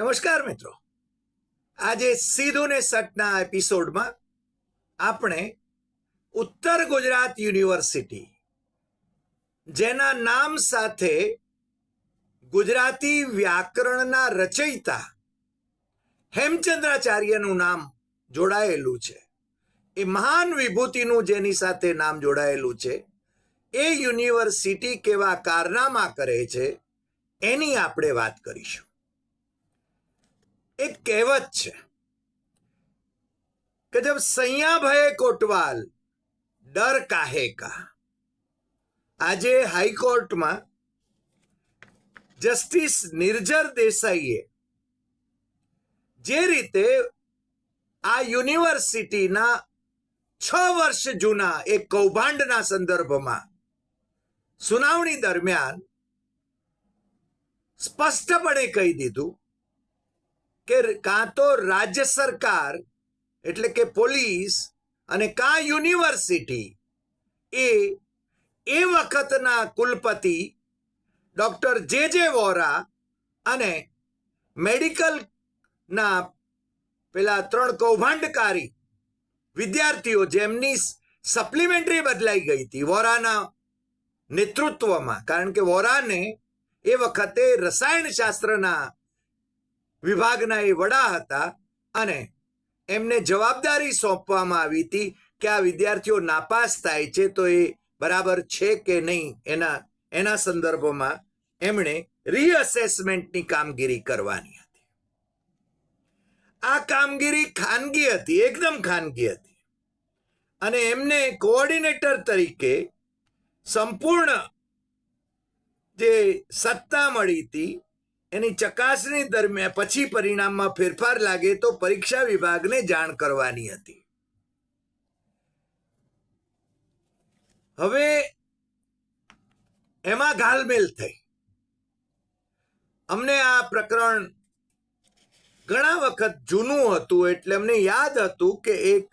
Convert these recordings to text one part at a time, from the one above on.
નમસ્કાર મિત્રો. આજે સીધું ને સટના એપિસોડમાં આપણે ઉત્તર ગુજરાત યુનિવર્સિટી, જેના નામ સાથે ગુજરાતી વ્યાકરણના રચયિતા હેમચંદ્રાચાર્યનું નામ જોડાયેલું છે. એ મહાન વિભૂતિનું જેની સાથે નામ જોડાયેલું છે, એ યુનિવર્સિટી કેવા કારનામા કરે છે, એની આપણે વાત કરીશું. એક કહેવત છે કે જબ સૈયા ભયે કોટવાલ ડર કાહે કા આજે હાઈકોર્ટમાં જસ્ટિસ નિર્જર દેસાઈએ જે રીતે આ યુનિવર્સિટીના છ વર્ષ જૂના એક કૌભાંડના સંદર્ભમાં સુનાવણી દરમિયાન સ્પષ્ટપણે કહી દીધું કે કાં તો રાજ્ય સરકાર, એટલે કે પોલીસ અને કાં યુનિવર્સિટી, એ એ વખતના કુલપતિ ડૉક્ટર જે જે વોરા અને મેડિકલના પેલા ત્રણ કૌભાંડકારી વિદ્યાર્થીઓ જેમની સપ્લિમેન્ટરી બદલાઈ ગઈ હતી વોરાના નેતૃત્વમાં. કારણ કે વોરાને એ વખતે રસાયણશાસ્ત્રના વિભાગના એ વડા હતા અને એમને જવાબદારી સોંપવામાં આવી હતી કે આ વિદ્યાર્થીઓ નાપાસ થાય છે તો એ બરાબર છે કે નહીં એના એના સંદર્ભમાં એમણે રીઅસેસમેન્ટની કામગીરી કરવાની હતી. આ કામગીરી ખાનગી હતી, એકદમ ખાનગી હતી. અને એમને કોઓર્ડિનેટર તરીકે સંપૂર્ણ જે સત્તા મળી હતી એની ચકાસણી દરમિયાન પછી પરિણામમાં ફેરફાર લાગે તો પરીક્ષા વિભાગને જાણ કરવાની હતી. હવે એમાં ઘાલમેલ થઈ. અમને આ પ્રકરણ ઘણા વખત જૂનું હતું એટલે અમને યાદ હતું કે એક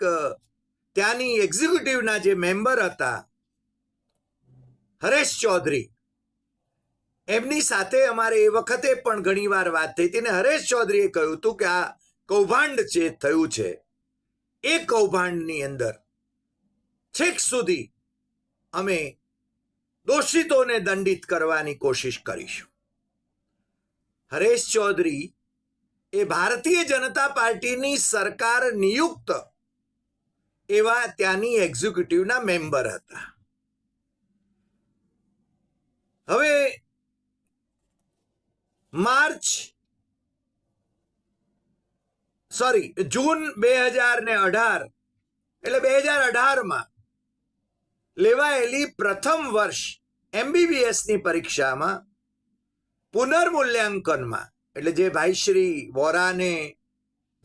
ત્યાંની એક્ઝિક્યુટિવના જે મેમ્બર હતા, હરેશ ચૌધરી એમની સાથે અમારે એ વખતે પણ ઘણીવાર વાત થઈ હતી ને હરેશ ચૌધરીએ કહ્યું હતું કે આ કૌભાંડ જે થયું છે. એ કૌભાંડની અંદર છેક સુધી અમે દોષિતોને દંડિત કરવાની કોશિશ કરીશું. હરેશ ચૌધરી એ ભારતીય જનતા પાર્ટીની સરકાર નિયુક્ત એવા ત્યાંની એક્ઝિક્યુટિવના મેમ્બર હતા. હવે માર્ચ સોરી જૂન બે હજાર ને અઢાર, એટલે બે હજાર અઢારમાં લેવાયેલી પ્રથમ વર્ષ એમબીબીએસની પરીક્ષામાં પુનર્મૂલ્યાંકનમાં, એટલે જે ભાઈશ્રી વોરાને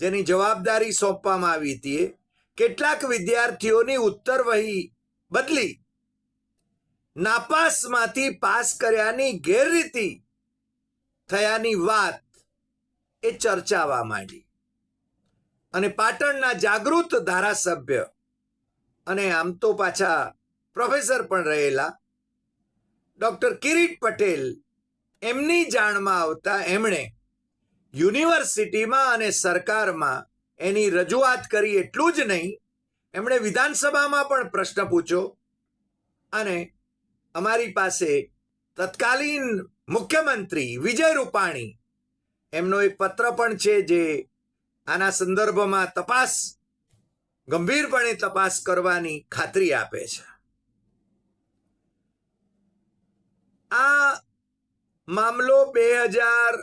જેની જવાબદારી સોંપવામાં આવી હતી કેટલાક વિદ્યાર્થીઓની ઉત્તર વહી બદલી, નાપાસમાંથી પાસ કર્યાની ગેરરીતિ થયાની વાત એ ચર્ચાવા માંડી. અને પાટણના જાગૃત ધારાસભ્ય અને આમ તો પાછા પ્રોફેસર પણ રહેલા ડૉક્ટર કિરીટ પટેલ એમની જાણમાં આવતા એમણે યુનિવર્સિટીમાં અને સરકારમાં એની રજૂઆત કરી એટલું જ નહીં, એમણે વિધાનસભામાં પણ પ્રશ્ન પૂછ્યો અને અમારી પાસે તત્કાલીન મુખ્યમંત્રી વિજય રૂપાણી. એમનો એક પત્ર પણ છે જે આના સંદર્ભમાં તપાસ, ગંભીરપણે તપાસ કરવાની ખાતરી આપે છે. આ મામલો બે હજાર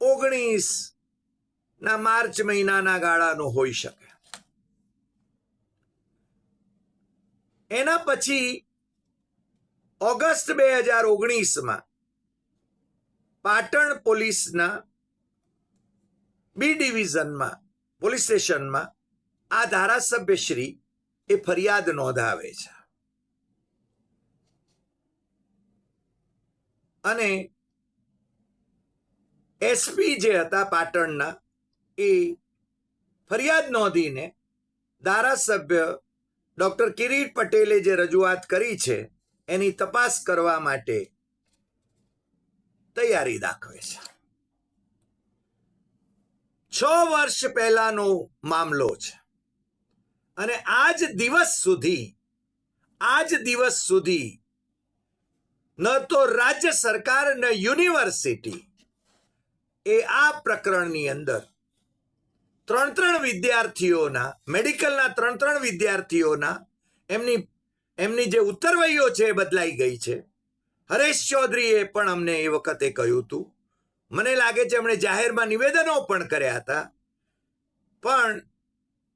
ઓગણીસ ના માર્ચ મહિનાના ગાળાનો હોઈ શકે. એના પછી ઓગસ્ટ બે હજાર ઓગણીસમાં પાટણ પોલીસના બી ડિવિઝનમાં, પોલીસ સ્ટેશનમાં આ ધારાસભ્ય શ્રી એ ફરિયાદ નોંધાવે છે. અને એસપી જે હતા પાટણના એ ફરિયાદ નોંધીને ધારાસભ્ય ડોક્ટર કિરીટ પટેલે જે રજૂઆત કરી છે, એની તપાસ કરવા માટે તૈયારી દાખવે છે. છ વર્ષ પહેલાનો મામલો છે. અને આજ દિવસ સુધી, આજ દિવસ સુધી ન તો રાજ્ય સરકાર ન યુનિવર્સિટી એ આ પ્રકરણની અંદર ત્રણ ત્રણ વિદ્યાર્થીઓના, મેડિકલના ત્રણ ત્રણ વિદ્યાર્થીઓના એમની એમની જે ઉત્તરવહીઓ છે એ બદલાઈ ગઈ છે. હરેશ ચૌધરીએ પણ અમને એ વખતે કહ્યું હતું. મને લાગે છે એમણે જાહેરમાં નિવેદનો પણ કર્યા હતા. પણ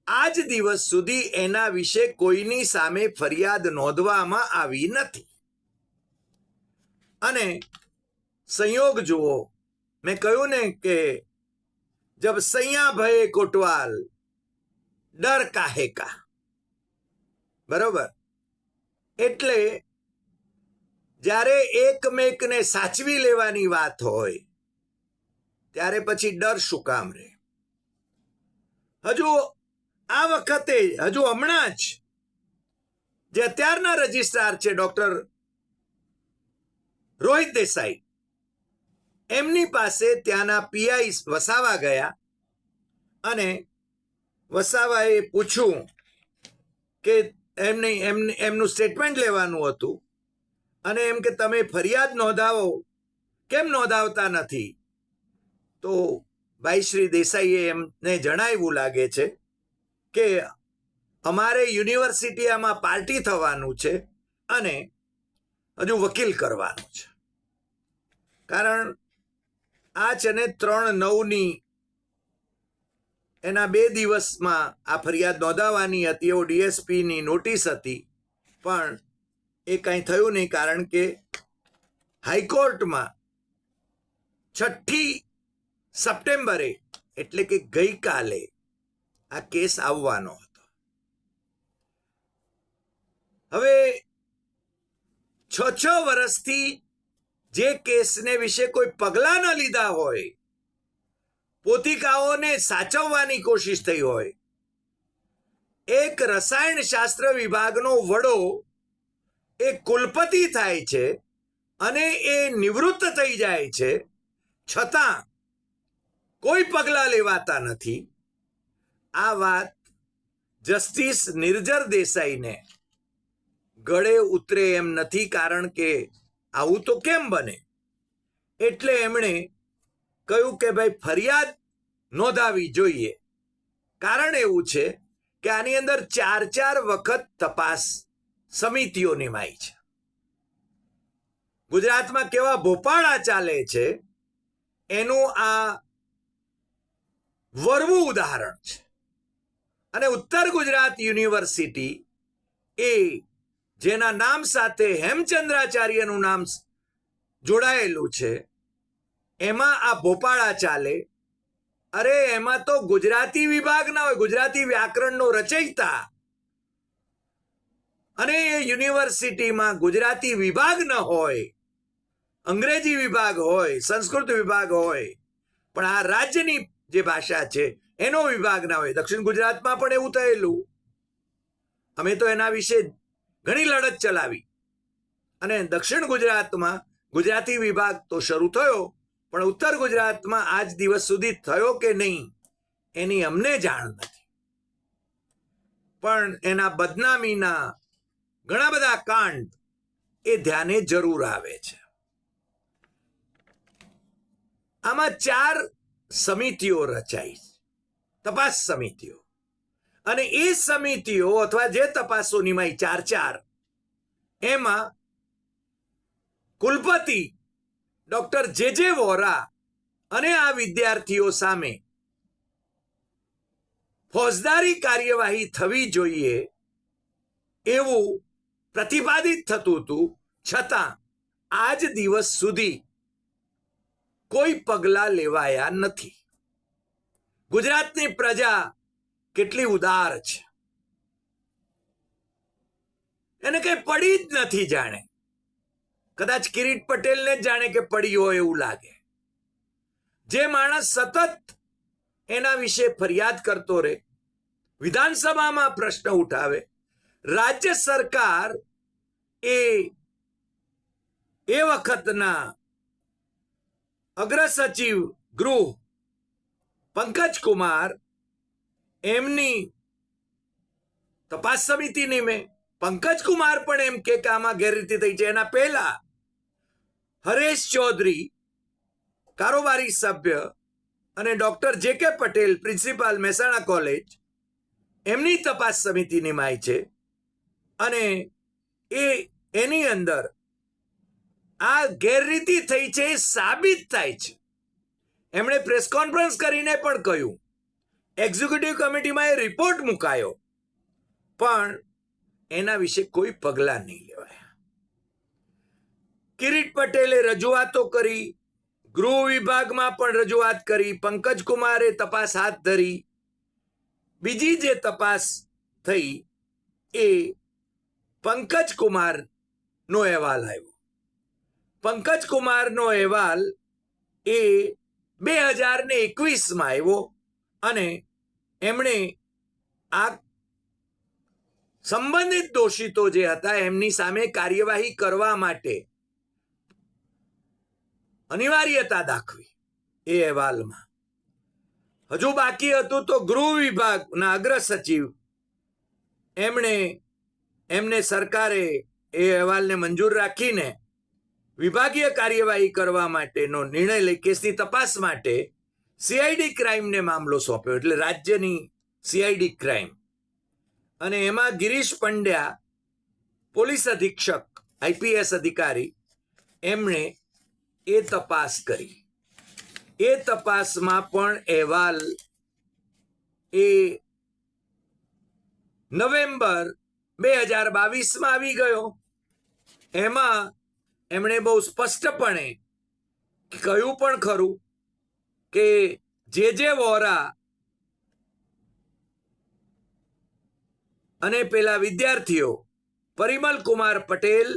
આજ દિવસ સુધી એના વિશે કોઈની સામે ફરિયાદ નોંધવામાં આવી નથી. અને સંયોગ જુઓ, મેં કહ્યું ને કે જબ સૈયા ભયે કોટવાલ, ડર કાહે કા? બરોબર? એટલે જ્યારે એકમેકને સાચવી લેવાની વાત હોય, ત્યારે પછી ડર શું કામ રે હજુ આ વખતે, હજુ હમણાં જ, જે અત્યારના રજિસ્ટ્રાર છે ડોક્ટર રોહિત દેસાઈ, એમની પાસે ત્યાંના પીઆઈ વસાવા ગયા અને વસાવાએ પૂછ્યું કે એમને એમને એમનું સ્ટેટમેન્ટ લેવાનું હતું. અને એમ કે તમે ફરિયાદ નોંધાવો. કેમ નોંધાવતા નથી? તો ભાઈ શ્રી દેસાઈએ એમને જણાવ્યું લાગે છે કે અમારે યુનિવર્સિટી આમાં પાર્ટી થવાનું છે અને હજુ વકીલ કરવાનું છે. કારણ આ છે ને ત્રણ નવની એના બે દિવસમાં આ ફરિયાદ નોંધાવાની હતી, એવો ડીએસપીની નોટિસ હતી. પણ એ કાંઈ થયું નહીં કારણ કે હાઈકોર્ટમાં છઠ્ઠી સપ્ટેમ્બરે, એટલે કે ગઈકાલે, આ કેસ આવવાનો હતો. હવે છ છ વર્ષથી જે કેસને વિશે કોઈ પગલાં ન લીધા હોય, પોતિકાઓને સાચવવાની કોશિશ થઈ હોય, એક રસાયણ શાસ્ત્ર વિભાગનો વડો એ કુલપતિ થાય છે અને એ નિવૃત્ત થઈ જાય છે. છતાં કોઈ પગલાં લેવાતા નથી. આ વાત જસ્ટિસ નિર્જર દેસાઈને ગળે ઉતરે એમ નથી કારણ કે આવું તો કેમ બને? એટલે એમણે કહ્યું કે ભાઈ ફરિયાદ નોંધાવી જોઈએ. કારણ એવું છે કે આની અંદર ચાર ચાર વખત તપાસ સમિતિઓ નિમાઈ છે. ગુજરાતમાં કેવા ભોપાળા ચાલે છે, એનું આ વરવું ઉદાહરણ છે. અને ઉત્તર ગુજરાત યુનિવર્સિટી એ જેના નામ સાથે હેમચંદ્રાચાર્યનું નામ જોડાયેલું છે, એમાં આ ભોપાળા ચાલે. અરે, એમાં તો ગુજરાતી વિભાગ ના હોય, ગુજરાતી વ્યાકરણનો રચયિતા અને એ યુનિવર્સિટીમાં ગુજરાતી વિભાગ ન હોય, અંગ્રેજી વિભાગ હોય, સંસ્કૃત વિભાગ હોય, પણ આ રાજ્યની જે ભાષા છે, એનો વિભાગ ના હોય. દક્ષિણ ગુજરાતમાં પણ એવું થયેલું. અમે તો એના વિશે ઘણી લડત ચલાવી. અને દક્ષિણ ગુજરાતમાં ગુજરાતી વિભાગ તો શરૂ થયો, પણ ઉત્તર ગુજરાતમાં આજ દિવસ સુધી થયો કે નહીં, એની અમને જાણ નથી. પણ એના બદનામીના ઘણા બધા કાંડ એ ધ્યાને જરૂર આવે છે. આમાં ચાર સમિતિઓ રચાઈ તપાસ સમિતિઓ. અને એ સમિતિઓ અથવા જે તપાસો નિમાઈ ચાર ચાર, એમાં કુલપતિ ડોક્ટર જે જે વોરા અને આ વિદ્યાર્થીઓ સામે ફોજદારી કાર્યવાહી થવી જોઈએ એવું પ્રતિપાદિત થતું હતું. છતાં, આજ દિવસ સુધી કોઈ પગલા લેવાયા નથી. ગુજરાતની પ્રજા કેટલી ઉદાર છે. એને કઈ પડી જ નથી જાણે. કદાચ કિરીટ પટેલને જ જાણે કે પડી હોય એવું લાગે. જે માણસ સતત એના વિશે ફરિયાદ કરતો રહે, વિધાનસભામાં પ્રશ્ન ઉઠાવે રાજ્ય સરકાર એ એ વખતના અગ્ર સચિવ ગૃહ પંકજ કુમાર એમની તપાસ સમિતિ નિમે પંકજ કુમાર પણ એમ કે આમાં ગેરરીતિ થઈ છે. એના પહેલા હરેશ ચૌધરી કારોબારી સભ્ય અને ડોક્ટર જે કે પટેલ પ્રિન્સિપાલ મહેસાણા કોલેજ એમની તપાસ સમિતિ નિમાય છે. અને એ એની અંદર આ ગેરરીતિ થઈ છે એ સાબિત થાય છે. એમણે પ્રેસ કોન્ફરન્સ કરીને પણ કહ્યું એક્ઝિક્યુટિવ કમિટીમાં એ રિપોર્ટ મુકાયો, પણ એના વિશે કોઈ પગલાં નહીં લેવાયા. કિરીટ પટેલે રજૂઆતો કરી, ગૃહ વિભાગમાં પણ રજૂઆત કરી, પંકજ કુમારે તપાસ હાથ ધરી. બીજી જે તપાસ થઈ એ પંકજ કુમારનો અહેવાલ આવ્યો. પંકજ કુમારનો અહેવાલ એ બે હજાર ને એકવીસમાં આવ્યો અને એમણે આ સંબંધિત દોષિતો જે હતા એમની સામે કાર્યવાહી કરવા માટે અનિવાર્યતા દાખવી એ અહેવાલમાં. હજુ બાકી હતું તો ગૃહ વિભાગના અગ્ર સચિવ એમણે એમને સરકારે એ અહેવાલને મંજૂર રાખીને વિભાગીય કાર્યવાહી કરવા માટેનો નિર્ણય લઈ, કેસની તપાસ માટે સીઆઈડી ક્રાઇમને મામલો સોંપ્યો, એટલે રાજ્યની સીઆઈડી ક્રાઇમ. અને એમાં ગિરીશ પંડ્યા, પોલીસ અધિક્ષક આઈપીએસ અધિકારી, એમણે એ તપાસ કરી. એ તપાસમાં પણ અહેવાલ એ નવેમ્બર બે હજાર બાવીસમાં આવી ગયો. એમાં એમણે બહુ સ્પષ્ટપણે કહ્યું પણ ખરું કે જે જે વોરા અને પેલા વિદ્યાર્થીઓ પરિમલ કુમાર પટેલ,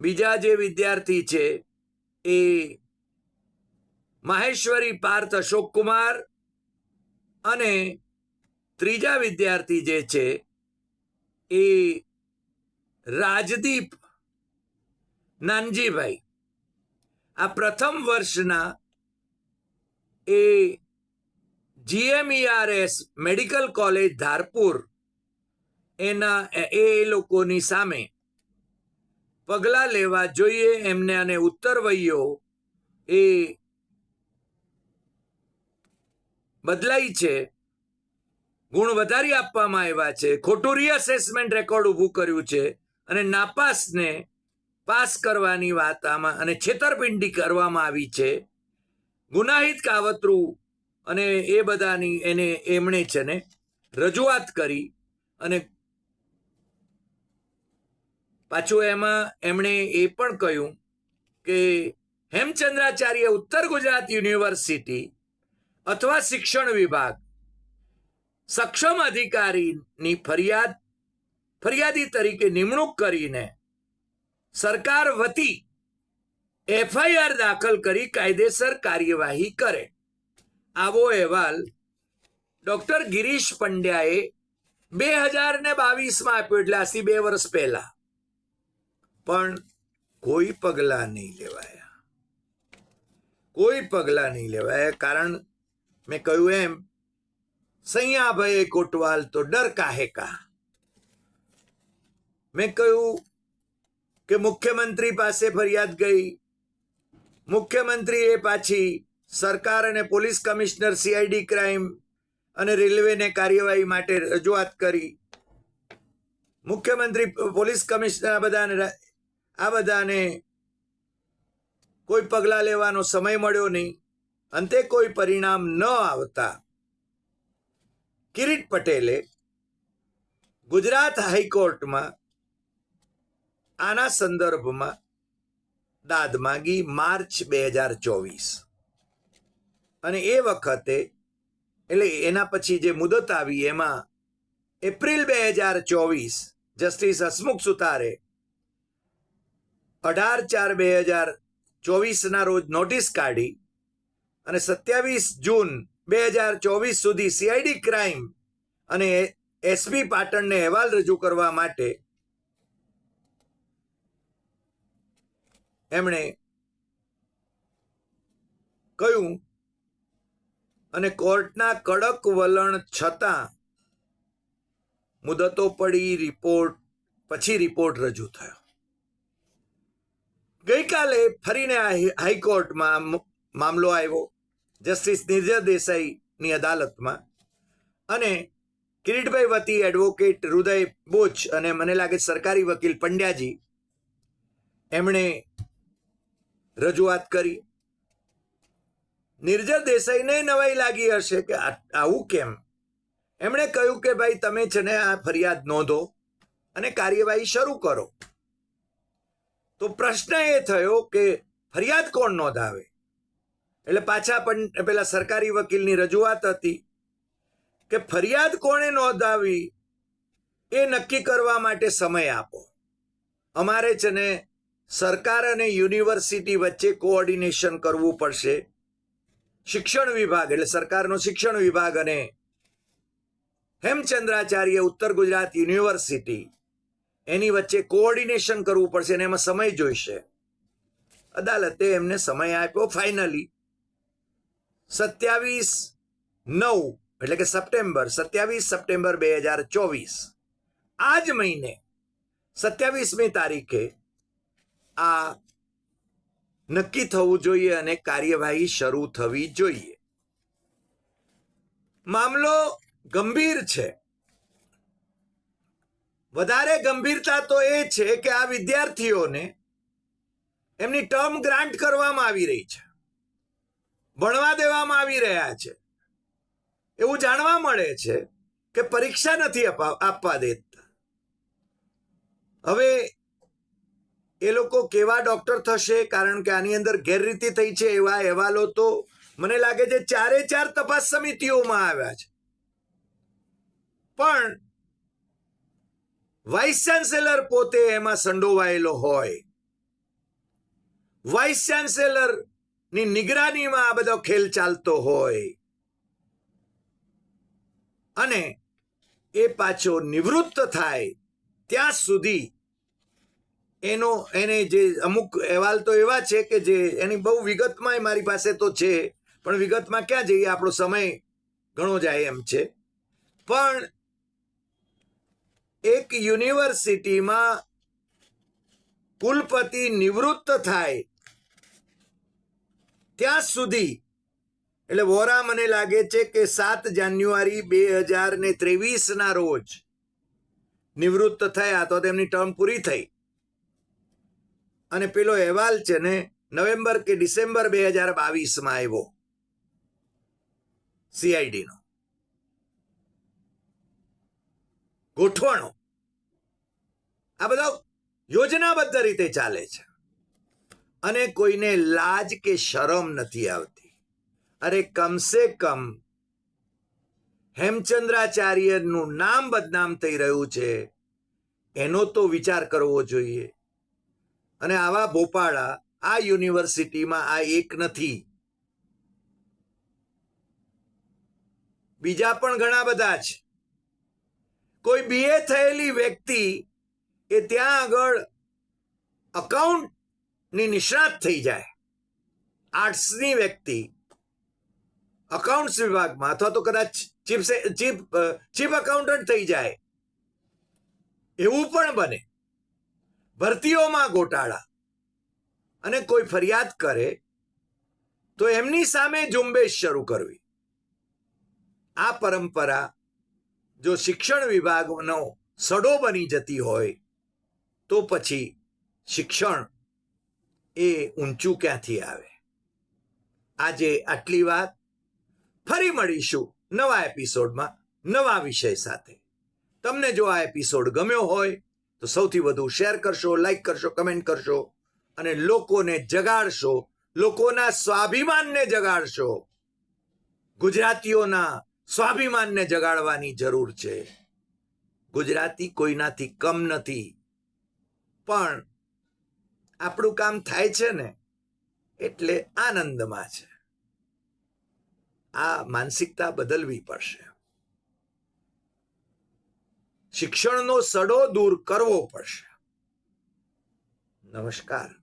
બીજા જે વિદ્યાર્થી છે એ માહેશ્વરી પાર્થ અશોક કુમાર અને ત્રીજા વિદ્યાર્થી જે છે, એ રાજદીપ નાનજીભાઈ. આ પ્રથમ વર્ષના એ જીએમઈઆરએસ મેડિકલ કોલેજ ધારપુર. એના, એ લોકોની સામે પગલાં લેવા જોઈએ એમને અને ઉત્તરવૈયો એ બદલાઈ છે. ગુણ વધારી આપવામાં આવ્યા છે. ખોટું રીઅસેસમેન્ટ રેકોર્ડ ઊભું કર્યું છે અને નાપાસને પાસ કરવાની વાત આમાં અને છેતરપિંડી કરવામાં આવી છે. ગુનાહિત કાવતરું અને એ બધાની એને એમણે છે ને રજૂઆત કરી અને પાછું એમાં એમણે એ પણ કહ્યું કે હેમચંદ્રાચાર્ય ઉત્તર ગુજરાત યુનિવર્સિટી અથવા શિક્ષણ વિભાગ સક્ષમ અધિકારીની ફરિયાદ, ફરિયાદી તરીકે નિમણૂક કરીને સરકાર વતી એફઆઈઆર દાખલ કરી કાયદેસર કાર્યવાહી કરે. આવો અહેવાલ ડોક્ટર ગિરીશ પંડ્યાએ બે હજાર ને બાવીસમાં આપ્યો એટલે આથી બે વર્ષ પહેલા. પણ કોઈ પગલાં નહીં લેવાયા. કોઈ પગલાં નહીં લેવાયા, કારણ મેં કહ્યું એમ સૈયા ભયે કોટવાલ તો ડર કાહે કા? મેં કહ્યું કે મુખ્યમંત્રી પાસે ફરિયાદ ગઈ. મુખ્યમંત્રીએ પાછી સરકાર અને પોલીસ કમિશનર સીઆઈડી ક્રાઇમ અને રેલવેને કાર્યવાહી માટે રજૂઆત કરી. મુખ્યમંત્રી, પોલીસ કમિશનર આ બધાને આ બધાને કોઈ પગલાં લેવાનો સમય મળ્યો નહીં. અંતે કોઈ પરિણામ ન આવતા. કિરીટ પટેલે ગુજરાત હાઈકોર્ટમાં આના સંદર્ભમાં દાદ માગી માર્ચ બે હજાર ચોવીસ. અને એ વખતે, એટલે એના પછી જે મુદત આવી એમાં એપ્રિલ બે હજાર ચોવીસ જસ્ટિસ હસમુખ સુતારે અઢાર ચાર બે હજાર ચોવીસના રોજ નોટિસ કાઢી અને સત્યાવીસ જૂન બે હજાર ચોવીસ સુધી સીઆઈડી ક્રાઇમ અને એસપી પાટણને અહેવાલ રજૂ કરવા માટે એમણે કહ્યું અને કોર્ટના કડક વલણ છતાં મુદતો પડી રિપોર્ટ પછી રિપોર્ટ રજૂ થયો. ગઈકાલે ફરીને હાઈકોર્ટમાં મામલો આવ્યો. જસ્ટિસ નિર્જય દેસાઈની અદાલતમાં. અને કિરીટભાઈ વતી એડવોકેટ હૃદય બોચ અને મને લાગે સરકારી વકીલ પંડ્યાજી એમણે રજૂઆત કરી. નિર્જર દેસાઈને નવાઈ લાગી હશે કે આવું કેમ? એમણે કહ્યું કે ભાઈ તમે છે ને આ ફરિયાદ નોંધો અને કાર્યવાહી શરૂ કરો. તો પ્રશ્ન એ થયો કે ફરિયાદ કોણ નોંધાવે? એટલે પાછા પણ પેલા સરકારી વકીલની રજૂઆત હતી કે ફરિયાદ કોણે નોંધાવી એ નક્કી કરવા માટે સમય આપો. અમારે છે ને સરકાર અને યુનિવર્સિટી વચ્ચે કોઓર્ડિનેશન કરવું પડશે. શિક્ષણ વિભાગ, એટલે સરકારનો શિક્ષણ વિભાગ અને હેમચંદ્રાચાર્ય ઉત્તર ગુજરાત યુનિવર્સિટી, એની વચ્ચે કોઓર્ડિનેશન કરવું પડશે અને એમાં સમય જોઈશે. અદાલતે એમને સમય આપ્યો ફાઇનલી. સત્યાવીસ નવ, એટલે કે સપ્ટેમ્બર, સત્યાવીસ સપ્ટેમ્બર બે હજાર ચોવીસ. આ જ મહિને, સત્યાવીસમી તારીખે આ નક્કી થવું જોઈએ અને કાર્યવાહી શરૂ થવી જોઈએ. મામલો ગંભીર છે. વધારે ગંભીરતા તો એ છે કે આ વિદ્યાર્થીઓને એમની ટર્મ ગ્રાન્ટ કરવામાં આવી રહી છે. ભણવા દેવામાં આવી રહ્યા છે. એવું જાણવા મળે છે કે પરીક્ષા નથી આપવા દેતા. હવે એ લોકો કેવા ડોક્ટર થશે? કારણ કે આની અંદર ગેરરીતિ થઈ છે એવા અહેવાલો તો મને લાગે છે ચારે ચાર તપાસ સમિતિઓમાં આવ્યા છે. પણ વાઇસ ચાન્સેલર પોતે એમાં સંડોવાયેલો હોય. વાઇસ ચાન્સેલર ની નિગરાનીમાં આ બધો ખેલ ચાલતો હોય. અને એ પાછો નિવૃત્ત થાય ત્યાં સુધી એનો, એને જે અમુક અહેવાલ તો એવા છે કે જે એની બહુ વિગતમાં મારી પાસે તો છે, પણ વિગતમાં ક્યાં જઈએ? આપણો સમય ઘણો જાય એમ છે. પણ એક યુનિવર્સિટીમાં કુલપતિ નિવૃત્ત થાય ત્યાં સુધી. એટલે વોરા મને લાગે છે કે સાત જાન્યુઆરી બે હજાર ને ત્રેવીસ ના રોજ નિવૃત્ત થયા તો તેમની ટર્મ પૂરી થઈ. અને પેલો અહેવાલ છે ને નવેમ્બર કે ડિસેમ્બર બે હજાર બાવીસમાં આવ્યો. સીઆઈડીનો ગોઠવણો. આ બધા યોજનાબદ્ધ રીતે ચાલે છે. અને કોઈને લાજ કે શરમ નથી આવતી. અરે કમસે કમ હેમચંદ્રાચાર્યનું નામ બદનામ થઈ રહ્યું છે, એનો તો વિચાર કરવો જોઈએ. અને આવા ભોપાળા આ યુનિવર્સિટીમાં આ એક નથી. બીજા પણ ઘણા બધા છે કોઈ બીએ થયેલી વ્યક્તિ એ ત્યાં આગળ અકાઉન્ટ ની નિષ્ણાત થઈ જાય. આર્ટ્સની વ્યક્તિ અકાઉન્ટ્સ વિભાગમાં અથવા તો કદાચ ચીફ ચીફ ચીફ અકાઉન્ટન્ટ થઈ જાય. એવું પણ બને. ભરતીઓમાં ગોટાળા. અને કોઈ ફરિયાદ કરે તો એમની સામે ઝુંબેશ શરૂ કરવી. આ પરંપરા જો શિક્ષણ વિભાગનો સડો બની જતી હોય તો પછી શિક્ષણ એ ઊંચું ક્યાંથી આવે. આજે આટલી વાત. ફરી મળીશું નવા એપિસોડમાં નવા વિષય સાથે. તમને જો આ એપિસોડ ગમ્યો હોય, તો સૌથી વધુ શેર કરશો, લાઈક કરશો, કમેન્ટ કરશો અને લોકોને જગાડશો, લોકોના સ્વાભિમાનને જગાડશો. ગુજરાતીઓના સ્વાભિમાનને જગાડવાની જરૂર છે. ગુજરાતી કોઈનાથી કમ નથી. પણ આપણું કામ થાય છે ને, એટલે આનંદમાં છે. આ માનસિકતા બદલવી પડશે. શિક્ષણનો સડો દૂર કરવો પડશે. નમસ્કાર.